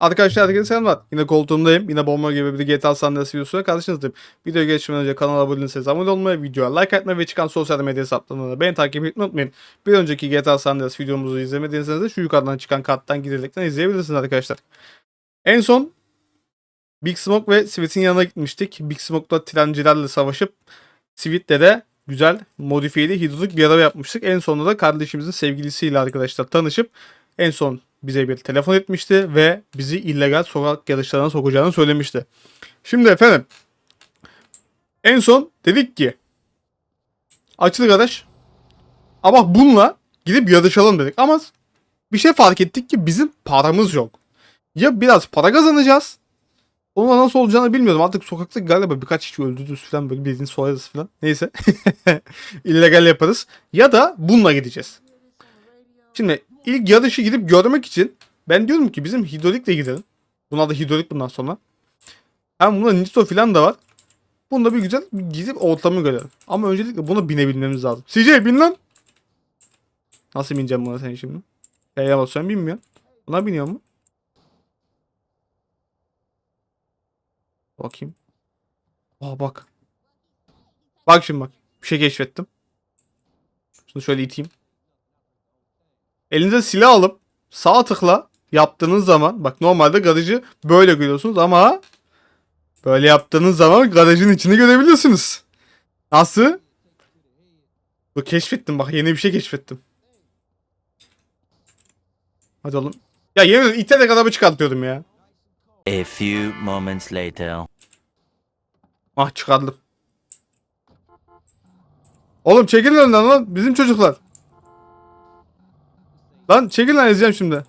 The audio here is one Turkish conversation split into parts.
Arkadaşlar herkese selamlar. Yine koltuğumdayım. Yine bomba gibi bir GTA San Andreas videosuyla karşınızdayım. Videoya geçmeden önce kanala abone değilseniz abone olmayı, videoya like atmayı ve çıkan sosyal medya hesaplarını beni takip etmeyi unutmayın. Bir önceki GTA San Andreas videomuzu izlemediyseniz de şu yukarıdan çıkan karttan gidirdikten izleyebilirsiniz arkadaşlar. En son Big Smoke ve Sweet'in yanına gitmiştik. Big Smoke'la trencilerle savaşıp Sweet'le de güzel modifiyeli hidrolik bir araba yapmıştık. En sonunda da kardeşimizin sevgilisiyle arkadaşlar tanışıp en son bize bir telefon etmişti ve bizi illegal sokak yarışlarına sokacağını söylemişti. Şimdi efendim en son dedik ki açılır arkadaş ama bununla gidip yarışalım dedik ama bir şey fark ettik ki bizim paramız yok. Ya biraz para kazanacağız Onunla nasıl olacağını bilmiyordum. Artık sokakta galiba birkaç kişi öldürürüz falan böyle bildiğin soyarız falan. Neyse. illegal yaparız. Ya da bununla gideceğiz. Şimdi ilk yarışı gidip görmek için ben diyorum ki bizim hidrolikle gidelim. Buna da hidrolik bundan sonra. Hem bunda nitro falan da var. Bunda bir güzel gidip ortamı görelim. Ama öncelikle buna binebilmemiz lazım. CJ bin lan. Nasıl bineceğim buna sen şimdi? Yaya basıyorum binmiyorsun. Buna biniyor mu? Bakayım. Aa bak. Bak şimdi bak. Bir şey keşfettim. Şunu şöyle iteyim. Elinize silah alıp sağ tıkla yaptığınız zaman bak normalde garajı böyle görüyorsunuz ama böyle yaptığınız zaman garajın içini görebiliyorsunuz. Nasıl? Bu keşfettim bak yeni bir şey keşfettim. Hadi oğlum. Ya yemin iterek araba çıkartıyordum ya. A few moments later. Ah çıkardım. Oğlum çekilin önünden lan bizim çocuklar. Lan çekil lan ezeceğim şimdi.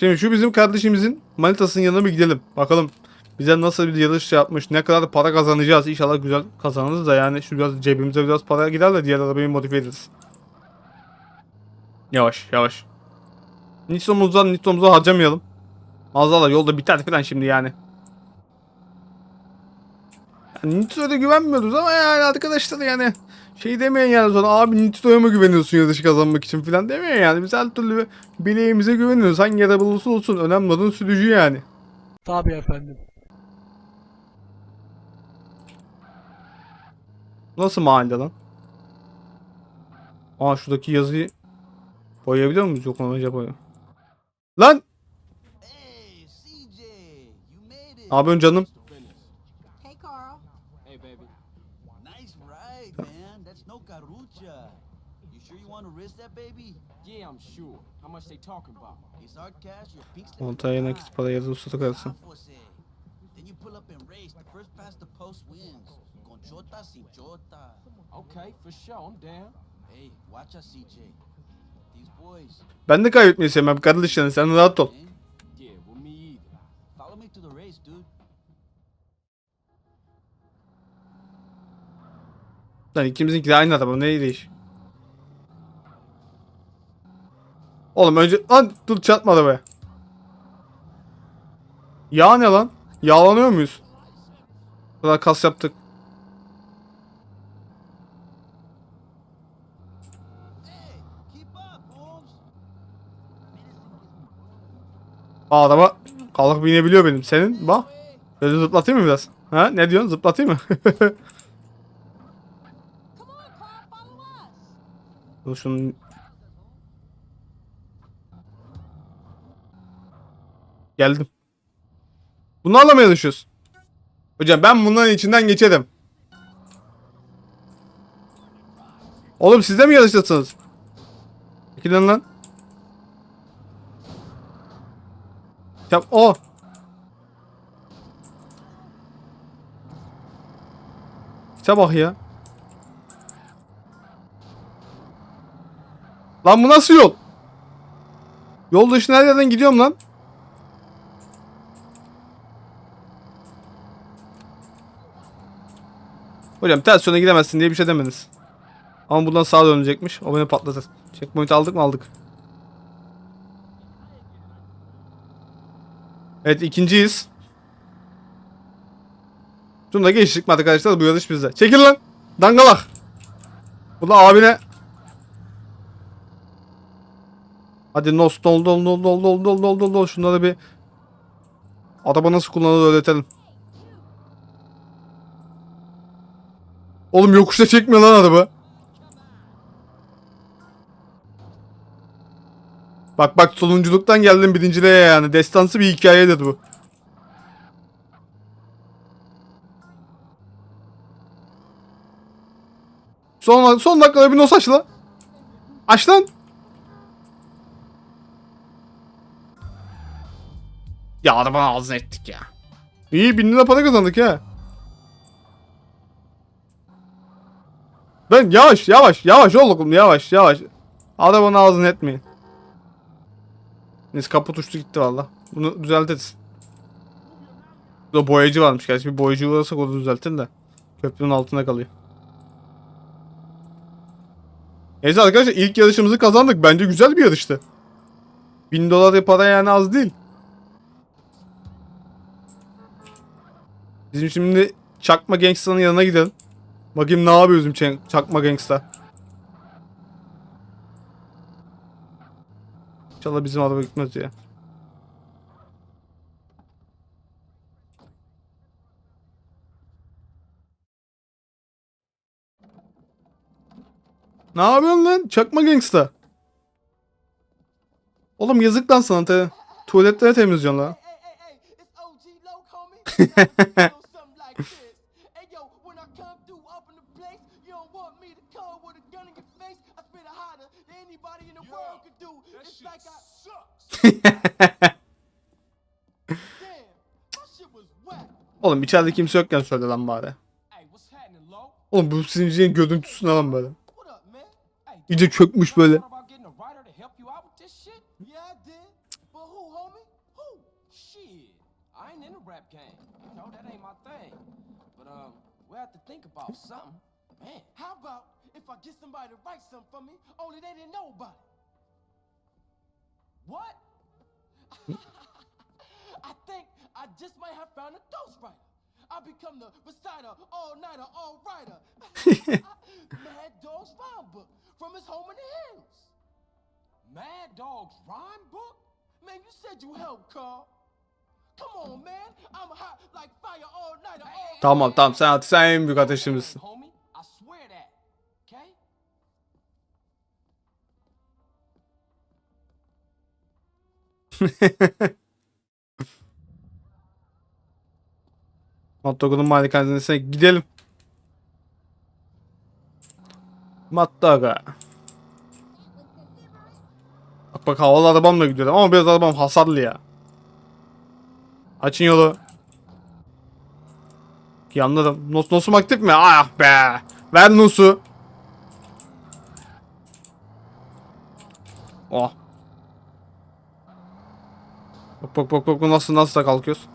Şimdi şu bizim kardeşimizin manitasının yanına bir gidelim. Bakalım bize nasıl bir yarış yapmış. Ne kadar para kazanacağız. İnşallah güzel kazanırız da yani şu biraz cebimize biraz para gider de diğer arabayı modifiye ederiz. Yavaş yavaş. Nitromuzdan nitromuzu harcamayalım. Maazallah yolda biter falan şimdi yani. Yani Nitro'ya güvenmiyoruz ama yani arkadaşlar yani şey demeyin yani sonra abi Nitro'ya mı güveniyorsun yarışı kazanmak için falan demeyin yani biz her türlü bileğimize güveniyoruz hangi araba olursa olsun önemli olan sürücü yani. Tabii efendim. Nasıl mahalle lan? Aa şuradaki yazıyı boyayabiliyor muyuz? Yok önce boya. Lan! Hey, CJ, you made it. Ne yapıyorsun canım? Hey, Carl. Hey, baby. Nice ride, man. That's no carucha. You sure you want to risk that, baby? Yeah, I'm sure. How much they talking about? It's our cash, your peaks. Oltaya nakit para yazı usta karsın. Then you pull up and race. The first past the post wins. Con chota sin chota. Okay, for sure. I'm down. Hey, watch us, CJ. These boys, Ben de kaybetmeyi sevmem kardeşlerim sen rahat ol. Yeah, well, me either. Follow me to the race, dude. Lan ikimizinki de aynı araba ne değiş? Oğlum önce lan dur çarpma arabaya. Yağ ne lan? Yağlanıyor muyuz? Bu kadar kas yaptık. Araba kalkıp binebiliyor benim. Senin bak. Böyle zıplatayım mı biraz? Ha ne diyorsun zıplatayım mı? Dur şunun... Geldim. Bunlarla mı yarışıyoruz? Hocam ben bunların içinden geçerim. Oğlum siz de mi yarışacaksınız? Çekilin lan. Ya o. İşte ya. Lan bu nasıl yol? Yol dışına her yerden gidiyorum lan. Hocam ters yöne gidemezsin diye bir şey demediniz. Ama bundan sağa dönecekmiş. O beni patlatır. Checkpoint aldık mı aldık. Evet ikinciyiz. Şunu da geçtik mi arkadaşlar bu yarış bizde. Çekil lan. Dangalak. Bu da abine Hadi nos dol dol dol dol dol dol dol dol şunları bir araba nasıl kullanılır öğretelim. Oğlum yokuşta çekmiyor lan araba. Bak bak sonunculuktan geldim birinciliğe yani. Destansı bir hikayedir bu. Son, son dakikada bir nos aç lan. Aç lan. Ya arabanın ağzına ettik ya. İyi bin lira para kazandık ya. Ben yavaş yavaş yavaş oğlum yavaş yavaş. Arabanın ağzını etmeyin. Neyse kaput uçtu gitti valla. Bunu düzeltiriz. Burada boyacı varmış gerçi bir boyacı uğrasak onu düzeltin de. Köprünün altında kalıyor. Neyse arkadaşlar ilk yarışımızı kazandık. Bence güzel bir yarıştı. 1000 dolar para yani az değil. Bizim şimdi Çakma Gangsta'nın yanına gidelim. Bakayım ne yapıyor bizim Ç- Çakma Gangsta. İnşallah bizim araba gitmez ya. Ne yapıyorsun lan? Çakma Gangsta. Oğlum yazık lan sana. Te tuvaletleri temizliyorsun lan. You don't want me to come with a gun in your face. I spit it hotter than anybody in the world could do. It's like I sucks. Damn, that shit was whack. Oğlum içeride kimse yokken söyle lan bari. Oğlum bu sincinin görüntüsü ne lan böyle? İyice çökmüş böyle. I ain't in the rap game. You know, that ain't my thing. But, um, we have to think about something. How about if I get somebody to write something for me, only they didn't know about it? what? I think I just might have found a ghostwriter. I become the reciter, all-nighter, all-writer. Mad Dog's rhyme book from his home in the hills. Mad Dog's rhyme book? Man, you said you helped, Carl. Come on, man. I'm hot like fire all-nighter, all Tamam tamam sen artık sen en büyük ateşimizsin. Homie, I swear that. Okay? Mattogun'un malikanesine gidelim. Mattaga. Bak bak havalı arabamla gidiyorum ama biraz arabam hasarlı ya. Açın yolu. Yanladım. Nos nosum aktif mi? Ah be. Ver nosu. Oh. Bak bak bak bak nasıl nasıl da kalkıyoruz.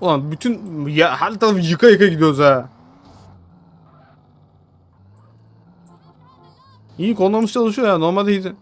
Ulan bütün ya her tarafı yıka yıka gidiyoruz ha. İyi konumuz çalışıyor ya. Normalde hidro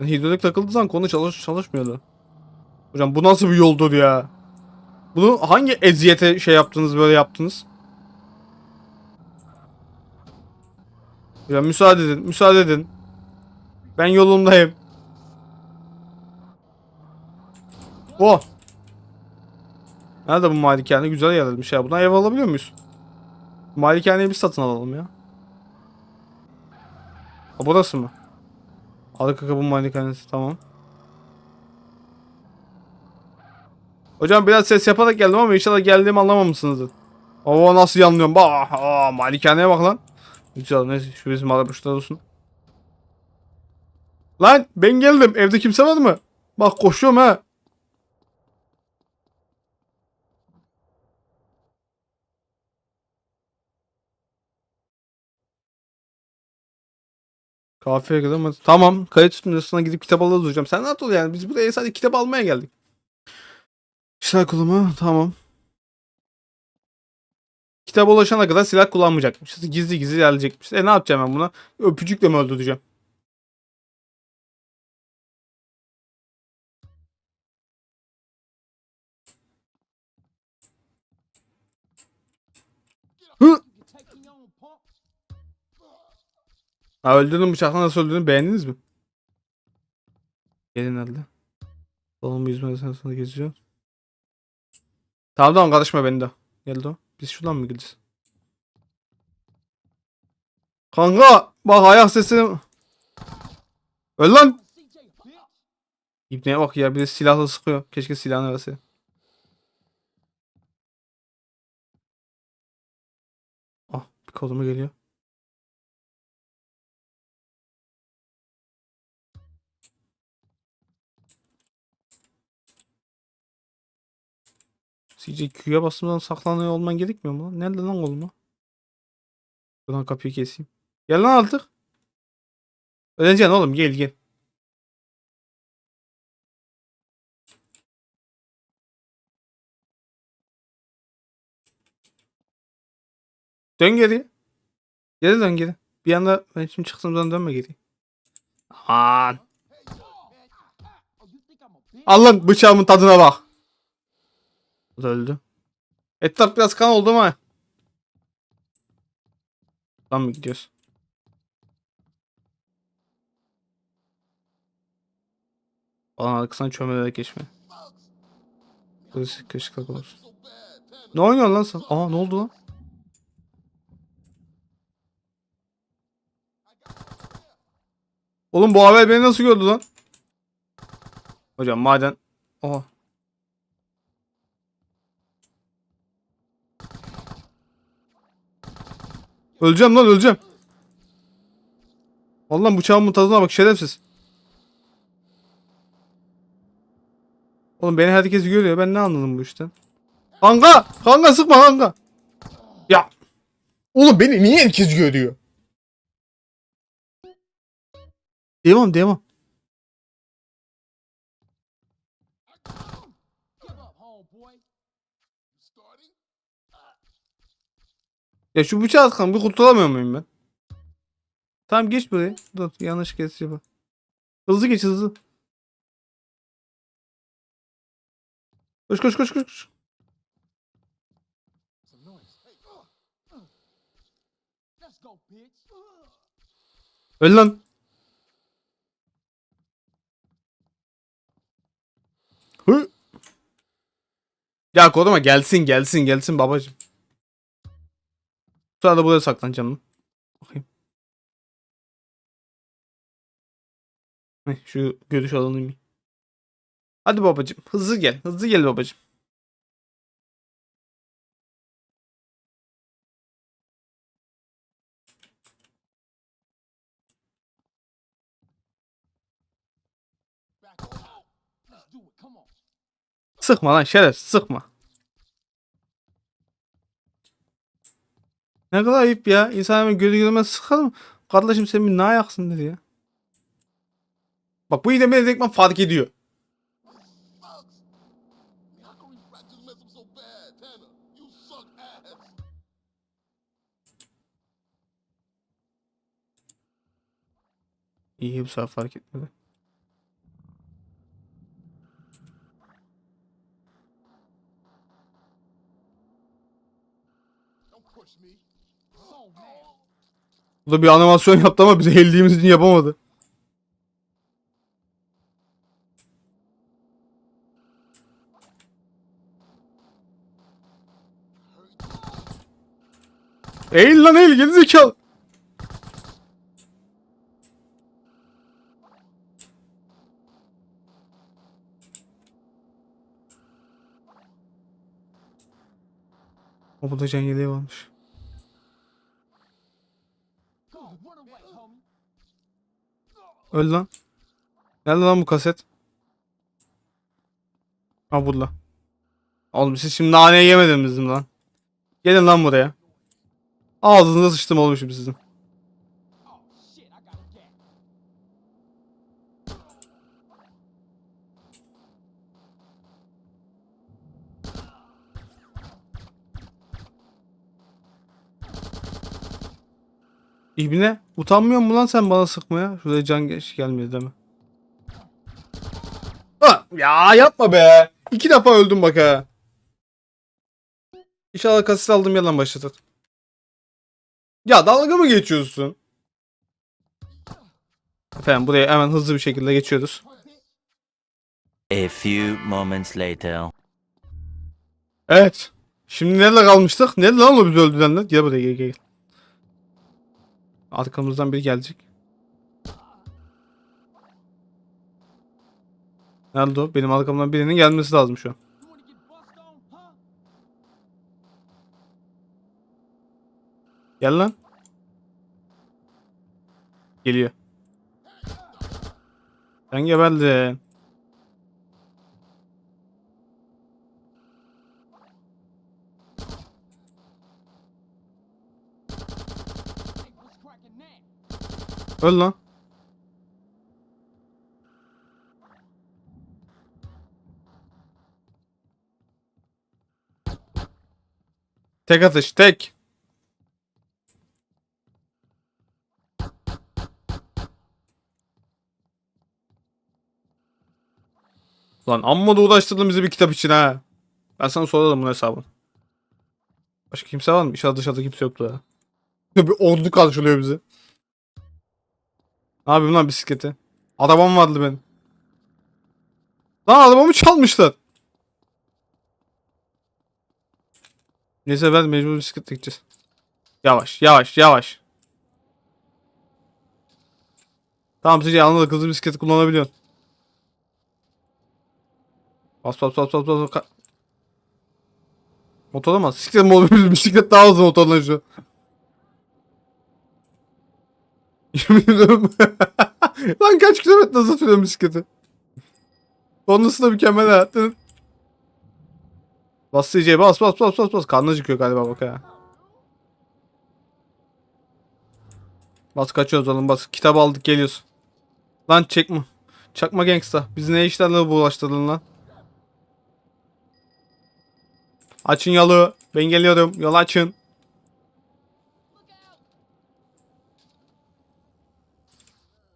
hidrolik takıldığı zaman konu çalış çalışmıyordu. Hocam bu nasıl bir yoldur ya? Bunu hangi eziyete şey yaptınız böyle yaptınız? Ya müsaade edin, müsaade edin. Ben yolumdayım. Oh. Nerede bu malikane? Güzel yerlermiş ya. Buna ev alabiliyor muyuz? Malikaneyi bir satın alalım ya. Ha burası mı? Arka kapı malikanesi tamam. Hocam biraz ses yaparak geldim ama inşallah geldiğimi anlamamışsınızdır. Oo nasıl yanlıyorum? Bak, aa, malikaneye bak lan. Güzel neyse şu bizim arabuşlar olsun. Lan ben geldim. Evde kimse var mı? Bak koşuyorum ha. Kafeye mı? Tamam. Kayıt üstündesine gidip kitap alırız hocam. Sen rahat ol yani. Biz buraya sadece kitap almaya geldik. Silah kullanma. Tamam. Kitap ulaşana kadar silah kullanmayacakmışız. Gizli gizli ilerleyecekmişiz. E ne yapacağım ben buna? Öpücükle mi öldüreceğim? Ha öldürdüm bıçakla nasıl öldürdüm beğendiniz mi? Gelin hadi. Oğlum yüzme sensini geziyor. Tamam tamam karışma bende. Geldi o. Biz şuradan mı gideceğiz? Kanka bak ayak sesini. Öl lan. İbneye bak ya bir de silahla sıkıyor. Keşke silahını verse. Ah bir koluma geliyor. CJ Q'ya basmadan saklanıyor olman gerekmiyor mu lan? Nerede lan koluma? Buradan kapıyı keseyim. Gel lan artık. Öleceksin oğlum gel gel. Dön geri. Geri dön geri. Bir anda ben şimdi çıktım zaman dönme geri. Aman. Al lan bıçağımın tadına bak. O da öldü. Etraf biraz kan oldu ama. Lan mı gidiyoruz? Falan arkasından çömelerek geçme. Kırışık kırışık olsun. Ne oynuyorsun lan sen? Aa ne oldu lan? Oğlum bu haber beni nasıl gördü lan? Hocam maden... Oha. Öleceğim lan öleceğim. Vallahi bıçağımın tadına bak şerefsiz. Oğlum beni herkes görüyor. Ben ne anladım bu işten? Kanka! Kanka sıkma kanka. Ya. Oğlum beni niye herkes görüyor? Devam devam. Ya şu bıçağı atkan bir kurtulamıyor muyum ben? Tamam geç buraya. Dur yanlış geçiyor bak. Hızlı geç hızlı. Koş koş koş koş. Öl lan. Hı. Ya koruma gelsin gelsin gelsin babacım. Sonra da buraya saklanacağım lan. Bakayım. Şu görüş alanı Hadi babacım hızlı gel hızlı gel babacım. Sıkma lan şeref sıkma. Ne kadar ayıp ya. İnsan hemen gözü görmez sıkar mı? Kardeşim sen bir ne ayaksın dedi ya. Bak bu idemi direktman fark ediyor. İyi bu sefer fark etmedi. Bu da bir animasyon yaptı ama bize eldiğimiz için yapamadı. Eğil lan eğil geri zekalı. O bu da can yeleği varmış. Öl lan. Nerede lan bu kaset? Ha burada. Oğlum siz şimdi naneyi yemediniz bizim lan. Gelin lan buraya. Ağzınıza sıçtım şimdi sizin. İbne utanmıyor mu lan sen bana sıkmaya? Şuraya can geç değil mi? Ha, ya yapma be. İki defa öldüm bak ha. İnşallah kaset aldım yalan başlatır. Ya dalga mı geçiyorsun? Efendim buraya hemen hızlı bir şekilde geçiyoruz. A few moments later. Evet. Şimdi nerede kalmıştık? Nerede lan o bizi öldürenler? Gel buraya gel gel. Arkamızdan biri gelecek. Nerede o? Benim arkamdan birinin gelmesi lazım şu an. Gel lan. Geliyor. Sen geberdin. Öl lan. Tek atış tek. Lan amma da uğraştırdın bizi bir kitap için ha. Ben sana sorarım bunun hesabını. Başka kimse var mı? İnşallah dışarıda kimse yoktu ya. Bir ordu karşılıyor bizi. Ne yapayım lan bisikleti? Arabam vardı benim. Lan arabamı çalmışlar. Neyse ben mecbur bisikletle gideceğiz. Yavaş yavaş yavaş. Tamam siz anladık hızlı bisikleti kullanabiliyorsun. Bas bas bas bas bas. Ka- Motor ama bisiklet mobil bisiklet daha hızlı motorla şu. Lan kaç kilometre hızla sürüyorum bisikleti. Sonrası da mükemmel ha. Bas CJ bas bas bas bas bas. Karnı acıkıyor galiba bak ha. Bas kaçıyoruz oğlum bas. Kitap aldık geliyoruz. Lan çekme. Çakma gangsta. Biz ne işlerle bulaştırdın lan? Açın yolu. Ben geliyorum. Yol açın.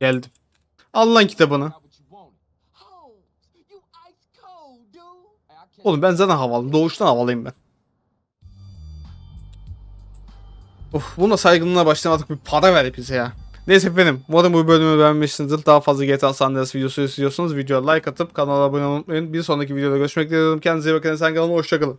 Geldim. Al lan kitabını. Oğlum ben zaten havalıyım. Doğuştan havalıyım ben. Of buna saygınlığına başlamadık bir para ver bize ya. Neyse efendim. Umarım bu bölümü beğenmişsinizdir. Daha fazla GTA San Andreas videosu istiyorsanız videoya like atıp kanala abone olmayı unutmayın. Bir sonraki videoda görüşmek dileğiyle. Kendinize iyi bakın. Sen kalın. Hoşçakalın.